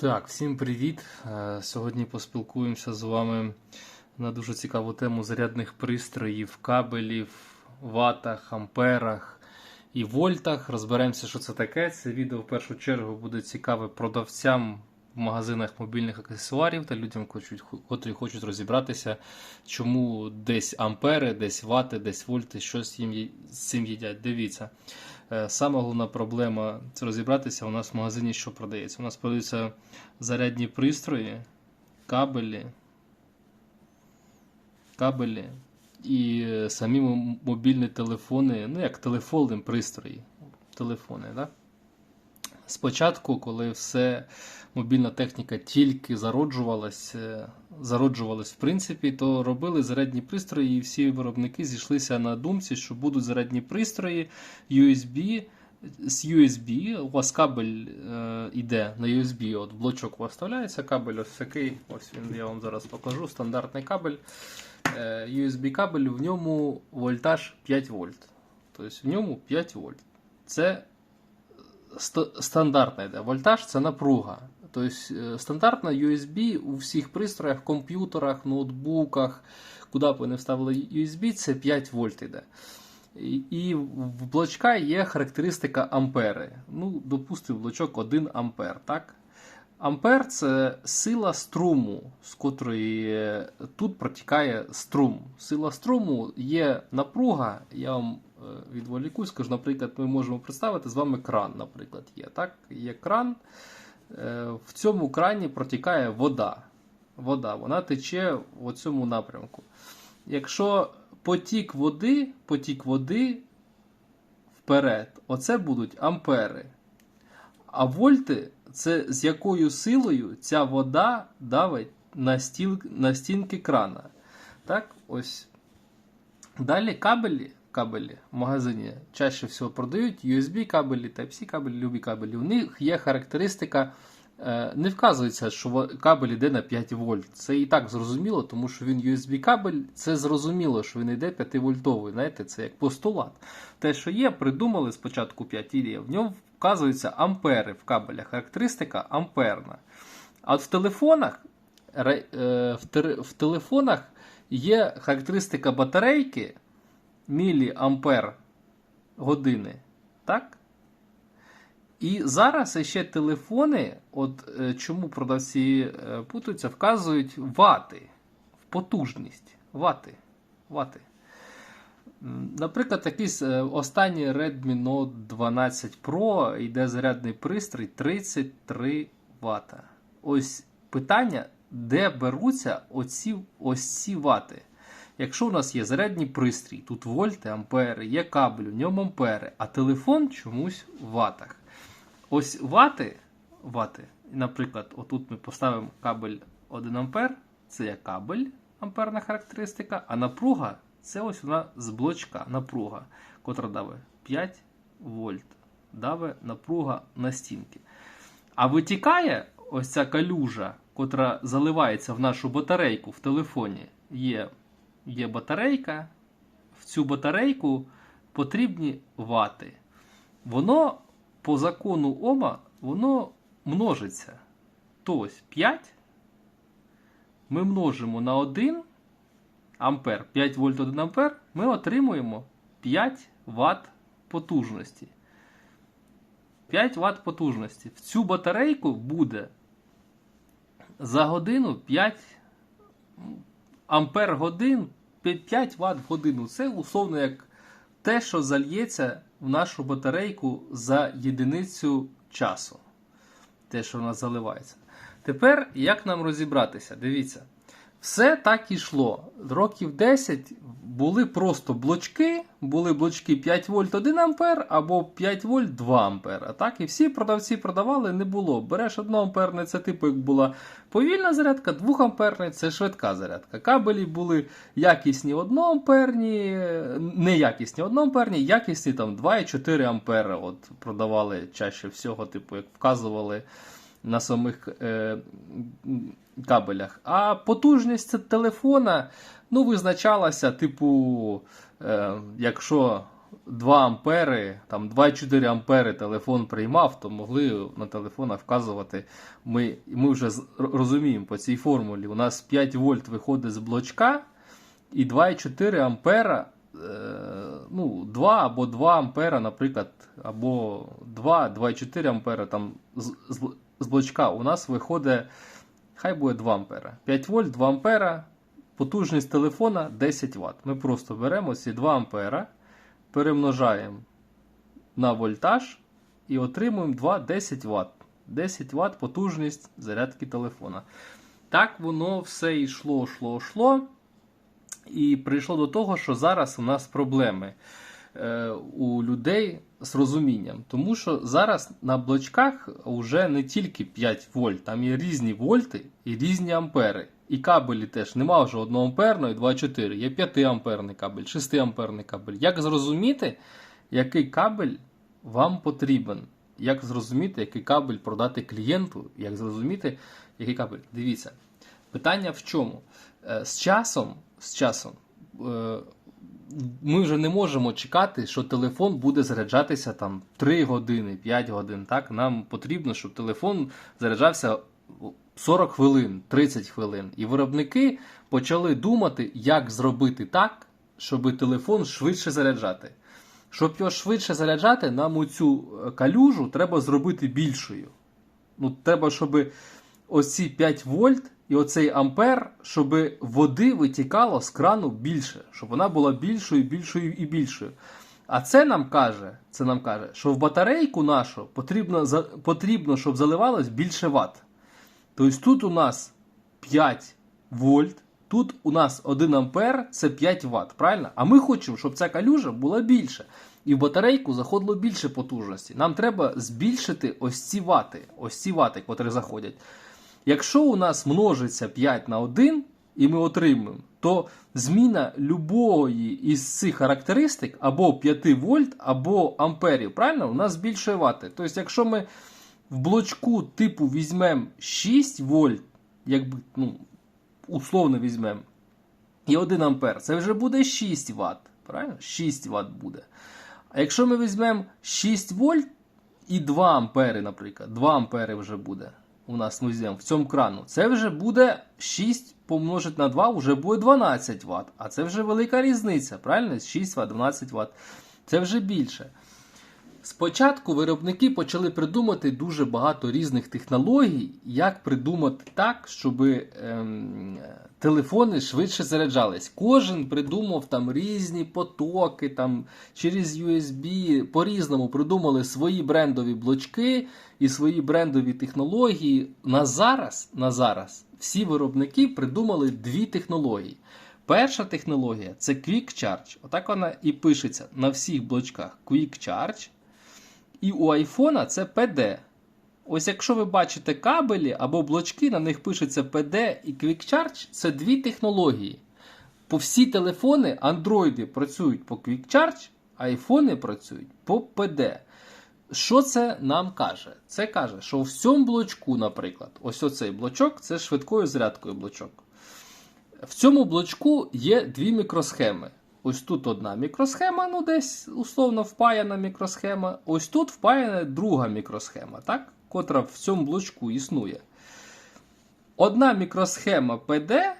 Так, всім привіт. Е, Сьогодні поспілкуємося з вами на дуже цікаву тему зарядних пристроїв, кабелів, ватах, амперах і вольтах. Розберемося, що це таке. Це відео в першу чергу буде цікаве продавцям в магазинах мобільних аксесуарів та людям, котрі- хочуть розібратися, чому десь ампери, десь вати, десь вольти, щось з цим їдять. Дивіться. Е, Сама головна проблема це розібратися у нас в магазині, що продається. У нас продаються зарядні пристрої, кабелі, кабелі і е, самі мобільні телефони, ну як телефонні пристрої. Телефони, да? Спочатку, коли все мобільна техніка тільки зароджувалась, зароджувалась в принципі, то робили зарядні пристрої, і всі виробники зійшлися на думці, що будуть зарядні пристрої USB. З USB у вас кабель е, іде на USB, от блочок вставляється кабель, ось такий, ось він я вам зараз покажу, стандартний кабель. Е, USB кабель, в ньому вольтаж 5 вольт. Тобто в ньому 5 вольт. Це стандартна йде. Вольтаж це напруга. Тобто е, стандартна USB у всіх пристроях, комп'ютерах, ноутбуках, куди б ви не вставили USB, це 5 вольт йде. І, в блочка є характеристика ампери. Ну, допустимо, блочок 1 ампер, так? Ампер це сила струму, з котрої е, тут протікає струм. Сила струму є напруга. Я вам е, відволіку, скажу, наприклад, ми можемо представити з вами кран, наприклад, є. Так? Є кран. Е, В цьому крані протікає вода. Вода, вона тече в цьому напрямку. Якщо потік води, потік води вперед, оце будуть ампери. А вольти це з якою силою ця вода давить на, стіл, на стінки крана. Так, ось. Далі кабелі, кабелі в магазині чаще всього продають USB кабелі, Type-C кабелі, любі кабелі. У них є характеристика. е, Не вказується, що кабель йде на 5 вольт. Це і так зрозуміло, тому що він USB кабель, це зрозуміло, що він йде 5 вольтовий. Знаєте, це як постулат. Те, що є, придумали спочатку 5 і. В ньому вказуються ампери в кабелях. Характеристика амперна. А в телефонах, е, в телефонах є характеристика батарейки міліампер години. Так? І зараз ще телефони, от е, чому продавці е, путаються, вказують вати в потужність. Вати. Вати. Наприклад, якийсь е, останній Redmi Note 12 Pro йде зарядний пристрій 33 Вт. Ось питання, де беруться оці, ось ці вати. Якщо у нас є зарядний пристрій, тут вольти, ампери, є кабель, у ньому ампери, а телефон чомусь в ватах. Ось вати, вати, наприклад, отут ми поставимо кабель 1 ампер, це є кабель, амперна характеристика, а напруга це ось вона з блочка напруга, котра даве 5 вольт. Даве напруга на стінки. А витікає ось ця калюжа, котра заливається в нашу батарейку в телефоні. Є, є батарейка. В цю батарейку потрібні вати. Воно по закону Ома воно множиться. Тобто 5 ми множимо на 1 ампер, 5 вольт 1 ампер, ми отримуємо 5 Вт потужності. 5 Вт потужності. В цю батарейку буде за годину 5 ампер годин, 5 Вт в годину. Це условно як те, що зальється в нашу батарейку за єдиницю часу. Те, що в нас заливається. Тепер як нам розібратися? Дивіться. Все так і йшло. Років 10 були просто блочки, були блочки 5 вольт 1 ампер або 5 вольт 2 ампера. Так? І всі продавці продавали, не було. Береш 1 амперний, це типу як була повільна зарядка, 2 амперний це швидка зарядка. Кабелі були якісні 1 амперні, неякісні 1 амперні, якісні там 2,4 ампери. От продавали чаще всього, типу, як вказували на самих е, кабелях. А потужність телефона ну, визначалася, типу, е, якщо 2 ампери, там 2,4 ампери телефон приймав, то могли на телефонах вказувати. Ми, ми вже розуміємо по цій формулі. У нас 5 вольт виходить з блочка, і 2,4 ампера, е, ну, 2 або 2 ампера, наприклад, або 2, 2,4 ампера там з блочка у нас виходить, хай буде 2 ампера. 5 вольт, 2 ампера, потужність телефона 10 Вт. Ми просто беремо ці 2 ампера, перемножаємо на вольтаж і отримуємо 2 10 Вт. 10 Вт потужність зарядки телефона. Так воно все йшло, йшло, йшло. І прийшло до того, що зараз у нас проблеми е, у людей з розумінням. Тому що зараз на блочках вже не тільки 5 вольт, там є різні вольти і різні ампери. І кабелі теж нема вже 1 амперного і 2,4. Є 5 амперний кабель, 6 амперний кабель. Як зрозуміти, який кабель вам потрібен? Як зрозуміти, який кабель продати клієнту? Як зрозуміти, який кабель? Дивіться. Питання в чому? Е, З часом, з часом е, ми вже не можемо чекати, що телефон буде заряджатися там 3 години, 5 годин. Так? Нам потрібно, щоб телефон заряджався 40 хвилин, 30 хвилин. І виробники почали думати, як зробити так, щоб телефон швидше заряджати. Щоб його швидше заряджати, нам оцю е, калюжу треба зробити більшою. Ну, треба, щоб оці 5 вольт і оцей ампер, щоб води витікало з крану більше, щоб вона була більшою, більшою і більшою. А це нам каже, це нам каже, що в батарейку нашу потрібно, потрібно щоб заливалось більше ватт. Тобто тут у нас 5 вольт, тут у нас 1 ампер це 5 ватт, правильно? А ми хочемо, щоб ця калюжа була більше. І в батарейку заходило більше потужності. Нам треба збільшити ось ці вати, ось ці вати, котрі заходять. Якщо у нас множиться 5 на 1, і ми отримуємо, то зміна любої із цих характеристик або 5 вольт, або амперів, правильно, у нас збільшує вати. Тобто, якщо ми в блочку типу візьмемо 6 вольт, якби, ну, условно візьмемо, і 1 ампер, це вже буде 6 Вт. Правильно? 6 Вт буде. А якщо ми візьмемо 6 вольт і 2 ампери, наприклад, 2 ампери вже буде у нас візьмемо в цьому крану, це вже буде 6 помножити на 2, вже буде 12 Вт. А це вже велика різниця, правильно? 6 Вт, 12 Вт. Це вже більше. Спочатку виробники почали придумати дуже багато різних технологій, як придумати так, щоб ем, телефони швидше заряджались. Кожен придумав там різні потоки, там через USB, по-різному придумали свої брендові блочки і свої брендові технології. На зараз, на зараз всі виробники придумали дві технології. Перша технологія це Quick Charge. Отак вона і пишеться на всіх блочках Quick Charge. І у айфона це PD. Ось якщо ви бачите кабелі або блочки, на них пишеться PD і Quick Charge, це дві технології. По всі телефони андроїди працюють по Quick Charge, айфони працюють по PD. Що це нам каже? Це каже, що в цьому блочку, наприклад, ось оцей блочок це швидкою зарядкою блочок. В цьому блочку є дві мікросхеми. Ось тут одна мікросхема, ну десь условно впаяна мікросхема. Ось тут впаяна друга мікросхема, так? котра в цьому блочку існує. Одна мікросхема PD,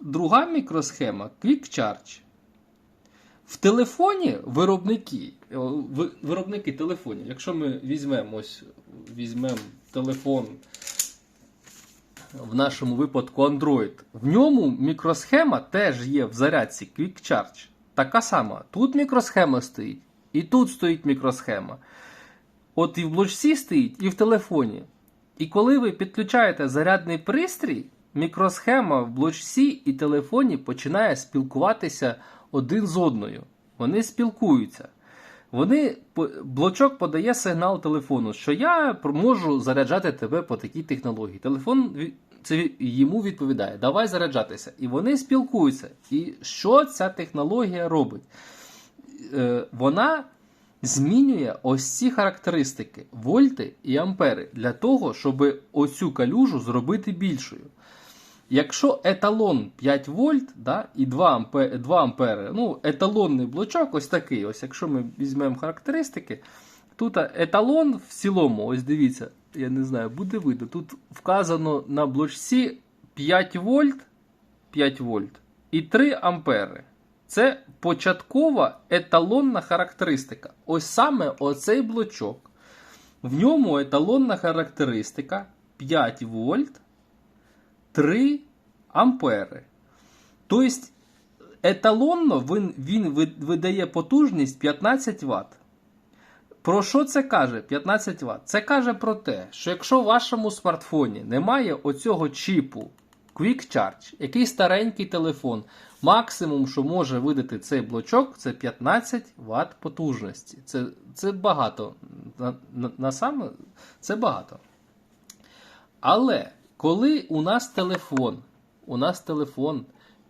друга мікросхема Quick Charge. В телефоні виробники, виробники телефонів, якщо ми візьмемо ось візьмемо телефон в нашому випадку Android. В ньому мікросхема теж є в зарядці Quick Charge. Така сама. Тут мікросхема стоїть, і тут стоїть мікросхема. От і в блочці стоїть, і в телефоні. І коли ви підключаєте зарядний пристрій, мікросхема в блочці і телефоні починає спілкуватися один з одною. Вони спілкуються. Вони блочок подає сигнал телефону, що я можу заряджати тебе по такій технології. Телефон це йому відповідає: давай заряджатися. І вони спілкуються. І що ця технологія робить? Е, Вона змінює ось ці характеристики вольти і ампери для того, щоб оцю калюжу зробити більшою. Якщо еталон 5 вольт да, і 2, ампе, 2 ампери, ну, еталонний блочок ось такий. Ось Якщо ми візьмемо характеристики, тут еталон в цілому, ось дивіться, я не знаю, буде видно. Тут вказано на блочці 5 вольт, 5 вольт і 3 ампери. Це початкова еталонна характеристика. Ось саме оцей блочок. В ньому еталонна характеристика 5 вольт, 3 ампери. Тобто, еталонно він, він видає потужність 15 Вт. Про що це каже 15 Вт? Це каже про те, що якщо в вашому смартфоні немає оцього чіпу Quick Charge, який старенький телефон, максимум, що може видати цей блочок, це 15 Вт потужності. Це, це багато. На, на, на саме це багато. Але коли у нас телефон, у нас телефон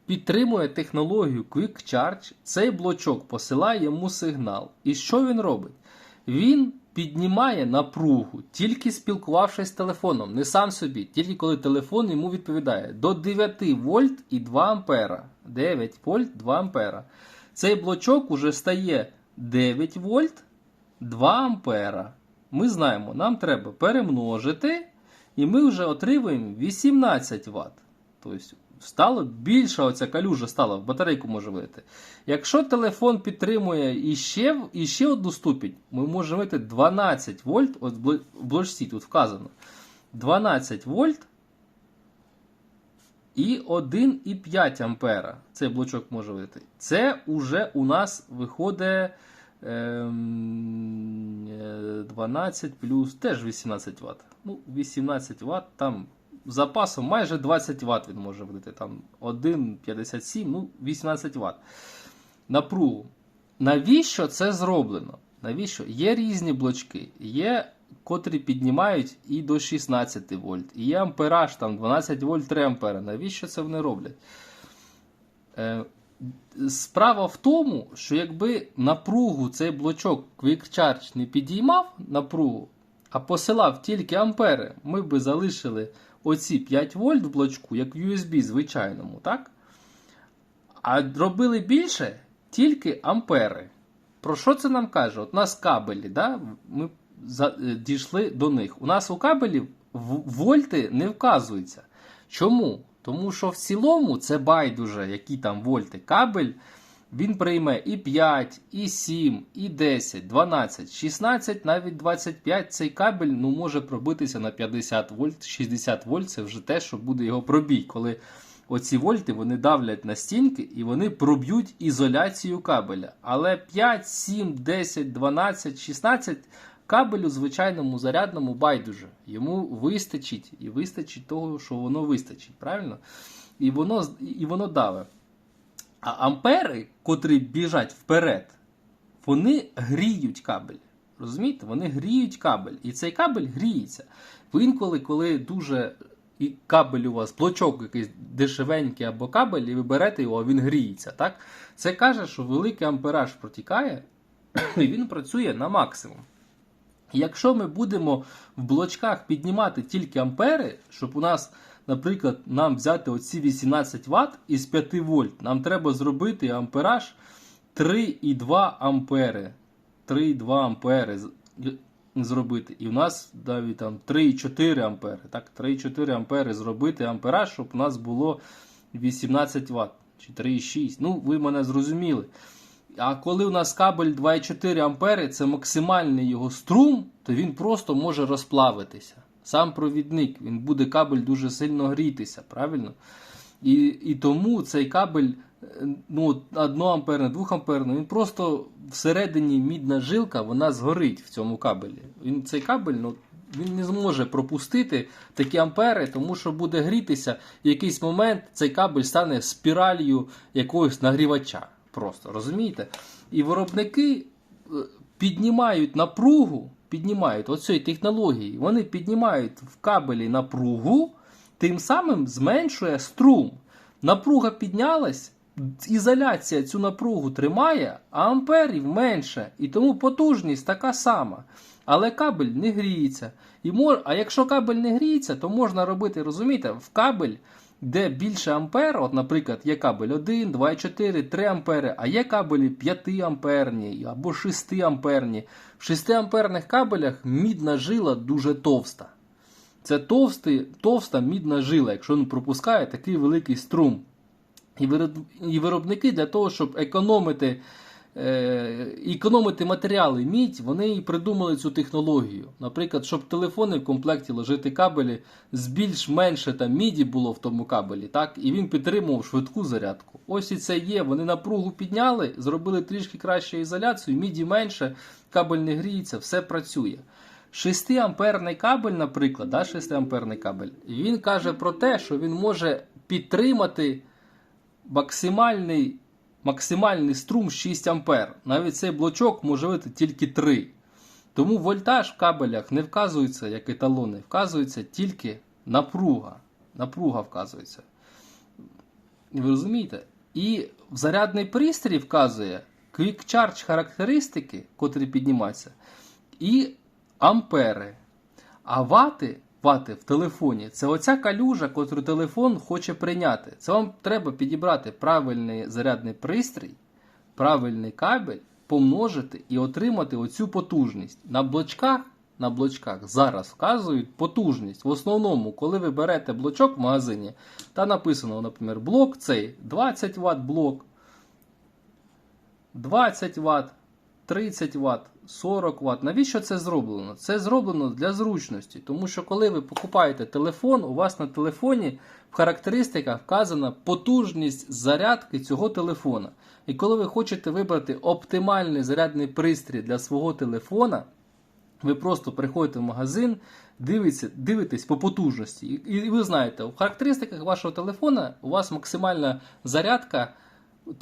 підтримує технологію Quick Charge, цей блочок посилає йому сигнал. І що він робить? Він піднімає напругу, тільки спілкувавшись з телефоном, не сам собі, тільки коли телефон йому відповідає до 9 вольт і 2 ампера. 9 вольт 2 ампера. Цей блочок уже стає 9 вольт 2 ампера. Ми знаємо, нам треба перемножити, і ми вже отримуємо 18 Вт. Тобто стало більша оця калюжа стала, в батарейку може вийти. Якщо телефон підтримує іще, іще одну ступінь, ми можемо вийти 12 вольт, от блочці тут вказано. 12 вольт і 1,5 ампера. Цей блочок може вийти. Це вже у нас виходить 12 плюс теж 18 Вт. Ну, 18 Вт там запасом майже 20 Вт він може видати. Там 1,57, ну 18 Вт. Напругу. Навіщо це зроблено? Навіщо? Є різні блочки. Є, котрі піднімають і до 16 вольт. І є ампераж, там 12 вольт 3 ампера. Навіщо це вони роблять? Справа в тому, що якби напругу цей блочок Quick Charge не підіймав напругу, а посилав тільки ампери, ми би залишили оці 5 вольт в блочку, як в USB звичайному, так? А робили більше тільки ампери. Про що це нам каже? От у нас кабелі, да? ми е, дійшли до них. У нас у кабелів вольти не вказуються. Чому? Тому що в цілому це байдуже, які там вольти. Кабель він прийме і 5, і 7, і 10, 12, 16, навіть 25. Цей кабель ну, може пробитися на 50 вольт, 60 вольт. Це вже те, що буде його пробій, коли оці вольти вони давлять на стінки і вони проб'ють ізоляцію кабеля. Але 5, 7, 10, 12, 16 кабелю звичайному зарядному байдуже. Йому вистачить і вистачить того, що воно вистачить, правильно? І воно, і воно даве. А ампери, котрі біжать вперед, вони гріють кабель. Розумієте? Вони гріють кабель. І цей кабель гріється. Ви інколи, коли дуже і кабель у вас, блочок якийсь дешевенький або кабель, і ви берете його, а він гріється. Так? Це каже, що великий ампераж протікає, і він працює на максимум. Якщо ми будемо в блочках піднімати тільки ампери, щоб у нас, наприклад, нам взяти оці 18 Вт із 5 вольт, нам треба зробити ампераж 3,2 ампери. 3,2 ампери зробити. І у нас навіть там 3,4 ампери. Так, 3,4 ампери зробити ампераж, щоб у нас було 18 Вт чи 3,6. Ну, ви мене зрозуміли. А коли у нас кабель 2,4 ампери, це максимальний його струм, то він просто може розплавитися. Сам провідник, він буде кабель дуже сильно грітися, правильно? І, і тому цей кабель е, ну, 1 амперний, 2 амперний, він просто всередині мідна жилка, вона згорить в цьому кабелі. Він, цей кабель ну, він не зможе пропустити такі ампери, тому що буде грітися. І в якийсь момент цей кабель стане спіралью якогось нагрівача. Просто розумієте? І виробники е, піднімають напругу, піднімають оцієї технології, вони піднімають в кабелі напругу, тим самим зменшує струм. Напруга піднялась, ізоляція цю напругу тримає, а амперів менше. І тому потужність така сама. Але кабель не гріється. І мож... А якщо кабель не гріється, то можна робити, розумієте, в кабель де більше ампер, от, наприклад, є кабель 1, 2,4, 3 ампери, а є кабелі 5 амперні або 6 амперні. В 6 амперних кабелях мідна жила дуже товста. Це товстий, товста мідна жила, якщо він пропускає такий великий струм. І виробники для того, щоб економити, економити матеріали мідь, вони і придумали цю технологію. Наприклад, щоб телефони в комплекті ложити кабелі з більш-менше там міді було в тому кабелі, так, і він підтримував швидку зарядку. Ось і це є. Вони напругу підняли, зробили трішки краще ізоляцію, міді менше, кабель не гріється, все працює. 6 амперний кабель, наприклад, да, 6 амперний кабель, він каже про те, що він може підтримати максимальний, максимальний струм 6 ампер. Навіть цей блочок може бути тільки 3. Тому вольтаж в кабелях не вказується як еталони, вказується тільки напруга. Напруга вказується. Ви розумієте? І зарядний пристрій вказує Quick Charge характеристики, котрі піднімаються, і ампери. А вати, вати в телефоні це оця калюжа, котру телефон хоче прийняти. Це вам треба підібрати правильний зарядний пристрій, правильний кабель, помножити і отримати оцю потужність. На блочках, на блочках зараз вказують потужність. В основному, коли ви берете блочок в магазині, та написано, наприклад, блок цей 20 Вт блок, 20 Вт, 30 Вт, 40 Вт. Навіщо це зроблено? Це зроблено для зручності, тому що коли ви покупаєте телефон, у вас на телефоні в характеристиках вказана потужність зарядки цього телефона. І коли ви хочете вибрати оптимальний зарядний пристрій для свого телефона, ви просто приходите в магазин, дивитесь, дивитесь по потужності. І, і ви знаєте, в характеристиках вашого телефона у вас максимальна зарядка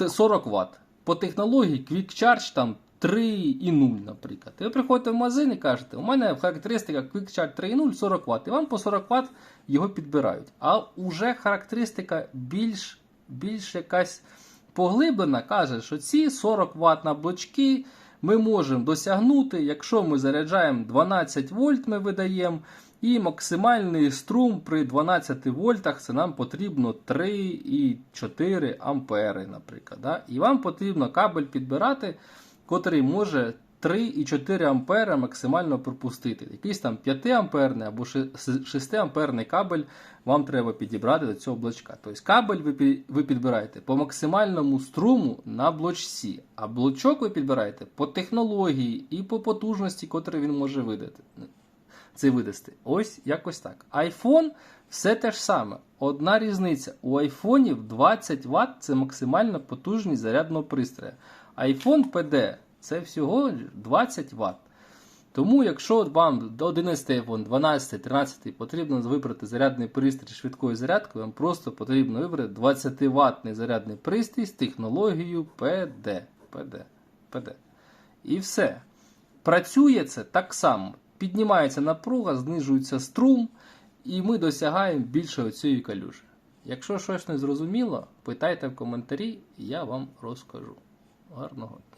40 Вт. По технології Quick Charge там 3,0, наприклад. І ви приходите в магазин і кажете, у мене в характеристиках Quick Charge 3,0 40 Вт. І вам по 40 Вт його підбирають. А вже характеристика більш, більш якась поглиблена каже, що ці 40 Вт на блочки ми можемо досягнути, якщо ми заряджаємо 12 вольт, ми видаємо, і максимальний струм при 12 вольтах це нам потрібно 3,4 ампери, наприклад. Да? І вам потрібно кабель підбирати, котрий може 3,4 ампера максимально пропустити. Якийсь там 5 амперний або 6 амперний кабель вам треба підібрати до цього блочка. Тобто кабель ви підбираєте по максимальному струму на блочці, а блочок ви підбираєте по технології і по потужності, котру він може видати. Це видасти. Ось якось так. iPhone все те ж саме. Одна різниця. У айфонів 20 Вт це максимальна потужність зарядного пристрою. iPhone PD це всього 20 Вт. Тому, якщо вам до 11 iPhone, 12, 13 потрібно вибрати зарядний пристрій швидкої зарядки, вам просто потрібно вибрати 20 ваттний зарядний пристрій з технологією PD. PD. PD. І все. Працює це так само. Піднімається напруга, знижується струм, і ми досягаємо більше цієї калюжі. Якщо щось не зрозуміло, питайте в коментарі, і я вам розкажу. وارنهن